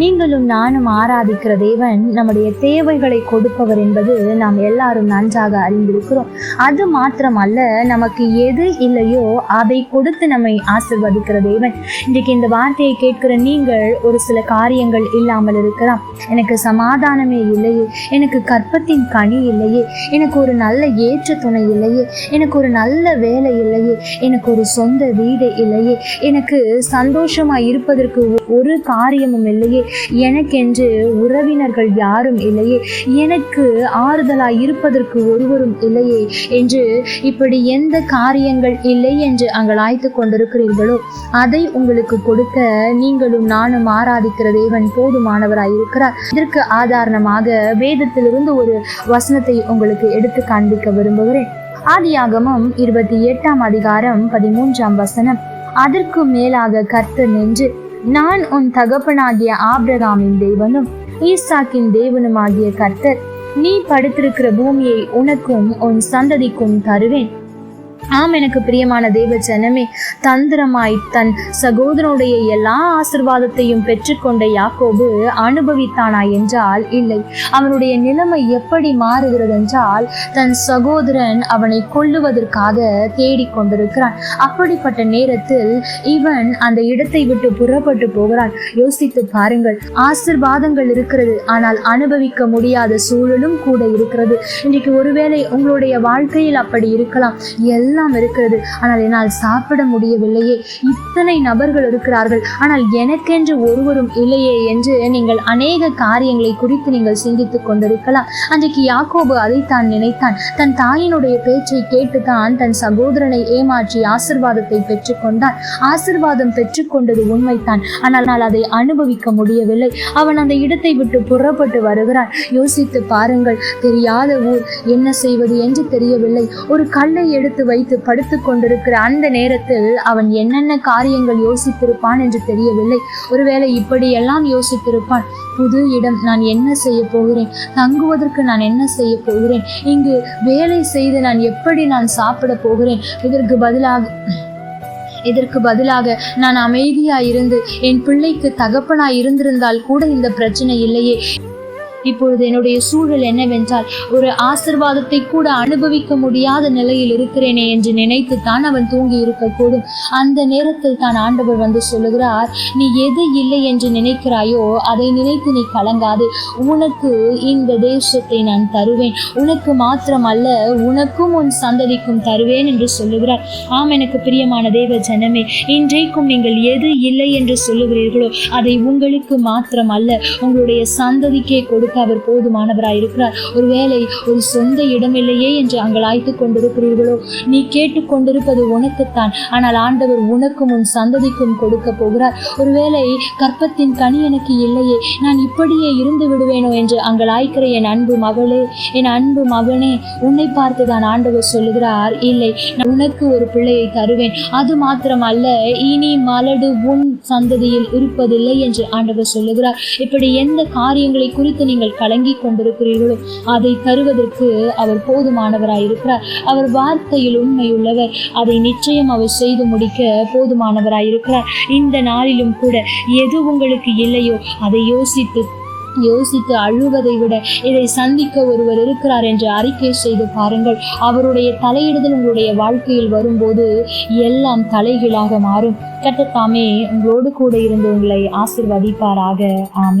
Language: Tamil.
நீங்களும் நானும் ஆராதிக்கிற தேவன் நம்முடைய தேவைகளை கொடுப்பவர் என்பது நாம் எல்லாரும் நன்றாக அறிந்திருக்கிறோம். அது மாத்திரம் அல்ல நமக்கு எது இல்லையோ அதை கொடுத்து நம்மை ஆசிர்வதிக்கிற தேவன். இன்றைக்கு இந்த வார்த்தையை கேட்கிற நீங்கள் ஒரு சில காரியங்கள் இல்லாமல் இருக்கலாம். எனக்கு சமாதானமே இல்லையே எனக்கு கற்பத்தின் கனி இல்லையே எனக்கு ஒரு நல்ல ஏற்ற துணை இல்லையே எனக்கு ஒரு நல்ல வேலை இல்லையே எனக்கு ஒரு சொந்த வீடு இல்லையே எனக்கு சந்தோஷமா இருப்பதற்கு ஒரு காரியமும் இல்லையே எனக்கென்று உறவினர்கள் யாரும் இல்லையே. எனக்கு ஆறுதலாய் இருப்பதற்கு ஒருவரும் இல்லையே என்று இப்படி எந்த காரியங்கள் இல்லை என்று அங்கலாய்த்து கொண்டிருக்கிறீர்களோ அதை உங்களுக்கு கொடுக்க நீங்களும் நானும் ஆராதிக்கிற தேவன் போதுமானவராய் இருக்கிறார். இதற்கு ஆதாரணமாக வேதத்திலிருந்து ஒரு வசனத்தை உங்களுக்கு எடுத்து காண்பிக்க விரும்புகிறேன். ஆதியாகமம் இருபத்தி எட்டாம் அதிகாரம் பதிமூன்றாம் வசனம். அதற்கு மேலாக கர்த்தர் நின்று நான் உன் தகப்பனாகிய ஆப்ரகாமின் தேவனும் ஈசாக்கின் தேவனுமாகிய கர்த்தர். நீ படுத்திருக்கிற பூமியை உனக்கும் உன் சந்ததிக்கும் தருவேன். ஆம் எனக்கு பிரியமான தேவ ஜனமே தந்திரமாய் தன் சகோதரனுடைய எல்லா ஆசிர்வாதத்தையும் பெற்றுக்கொண்ட யாக்கோபு அனுபவித்தானா என்றால் இல்லை. அவனுடைய நிலைமை எப்படி மாறுகிறது என்றால் தன் சகோதரன் அவனை கொல்லுவதற்காக தேடிக்கொண்டிருக்கிறான் அப்படிப்பட்ட நேரத்தில் இவன் அந்த இடத்தை விட்டு புறப்பட்டு போகிறான். யோசித்து பாருங்கள் ஆசிர்வாதங்கள் இருக்கிறது ஆனால் அனுபவிக்க முடியாத சூழலும் கூட இருக்கிறது. இன்றைக்கு ஒருவேளை உங்களுடைய வாழ்க்கையில் அப்படி இருக்கலாம். எல்லாம் இருக்கிறது. ஆனால் என்னால் சாப்பிட முடியவில்லையே. இத்தனை நபர்கள் இருக்கிறார்கள். ஆனால் எனக்கென்று ஒருவரும் இல்லையே என்று நீங்கள் அநேக காரியங்களை குறித்து நீங்கள் சிந்தித்துக் கொண்டிருக்கலாம். அன்றைக்கு யாக்கோபு அதைத்தான் நினைத்தான். தன் தாயினுடைய பேச்சை கேட்டுத்தான் தன் சகோதரனை ஏமாற்றி ஆசிர்வாதத்தை பெற்றுக்கொண்டான். ஆசிர்வாதம் பெற்றுக்கொண்டது உண்மைதான். ஆனால் நான் அதை அனுபவிக்க முடியவில்லை. அவன் அந்த இடத்தை விட்டு புறப்பட்டு வருகிறான். யோசித்து பாருங்கள் தெரியாத ஊர். என்ன செய்வது என்று தெரியவில்லை. ஒரு கல்லை எடுத்து வை வைத்து படுத்துக் கொண்டிருக்கிற அந்த நேரத்தில் அவன் என்னென்ன காரியங்கள் யோசித்திருப்பான் என்று தெரியவில்லை. ஒருவேளை இப்படியெல்லாம் யோசித்திருப்பான். புது இடம் நான் என்ன செய்ய போகிறேன்? தங்குவதற்கு நான் என்ன செய்ய போகிறேன்? இங்கு வேலை செய்து நான் எப்படி நான் சாப்பிட போகிறேன்? இதற்கு பதிலாக இதற்கு பதிலாக நான் அமைதியாயிருந்து என் பிள்ளைக்கு தகப்பனாய் இருந்திருந்தால் கூட இந்த பிரச்சனை இல்லையே. இப்பொழுது என்னுடைய சூழல் என்னவென்றால் ஒரு ஆசிர்வாதத்தை கூட அனுபவிக்க முடியாத நிலையில் இருக்கிறேனே என்று நினைத்து தான் அவன் தூங்கி இருக்கக்கூடும் அந்த நேரத்தில் தான் ஆண்டவர் வந்து சொல்லுகிறார் நீ எது இல்லை என்று நினைக்கிறாயோ அதை நினைத்து நீ கலங்காது. உனக்கு இந்த தேசத்தை நான் தருவேன். உனக்கு மாத்திரம் அல்ல உனக்கும் உன் சந்ததிக்கும் தருவேன் என்று சொல்லுகிறார். ஆம் எனக்கு பிரியமான தேவ ஜனமே இன்றைக்கும் நீங்கள் எது இல்லை என்று சொல்லுகிறீர்களோ அதை உங்களுக்கு மாத்திரம் அல்ல உங்களுடைய சந்ததிக்கே கொடுக்க அவர் போதுமானவராயிருக்கிறார் ஒருவேளை ஒரு சொந்த இடமில்லையே என்று அங்கலாய்த்து கொண்டிருக்கிறீர்களோ? நீ கேட்டுக்கொண்டிருப்பது உனக்குத்தான். ஆனால் ஆண்டவர் உனக்கும் உன் சந்ததிக்கும் கொடுக்க போகிறார். ஒருவேளை கற்பத்தின் கனி எனக்கு இல்லையே நான் இப்படியே இருந்து விடுவேனோ என்று அங்கலாய்க்கிற என் அன்பு மகளே என் அன்பு மகனே உன்னை பார்த்து தான் ஆண்டவர் சொல்லுகிறார். இல்லை நான் உனக்கு ஒரு பிள்ளையை தருவேன். அது மாத்திரம் அல்ல இனி மலடு உன் சந்ததியில் இருப்பதில்லை என்று ஆண்டவர் சொல்லுகிறார். இப்படி எந்த காரியங்களை குறித்து நீங்கள் கலங்கி கொண்டிருக்கிறீர்களோ அதை தருவதற்கு அவர் போதுமானவராயிருக்கிறார். அவர் வார்த்தையில் உண்மையுள்ளவர். அதை நிச்சயம் அவர் செய்து முடிக்க போதுமானவராயிருக்கிறார். இந்த நாளிலும் கூட எது உங்களுக்கு இல்லையோ அதை யோசித்து யோசித்து அழுவதை விட இதை சந்திக்க ஒருவர் இருக்கிறார் என்று அறிக்கை செய்து பாருங்கள். அவருடைய தலையிடுதல் உங்களுடைய வாழ்க்கையில் வரும்போது எல்லாம் தலைகீழாக மாறும். கட்டத்தாமே உங்களோடு கூட இருந்து உங்களை ஆசிர்வதிப்பாராக. ஆமாம்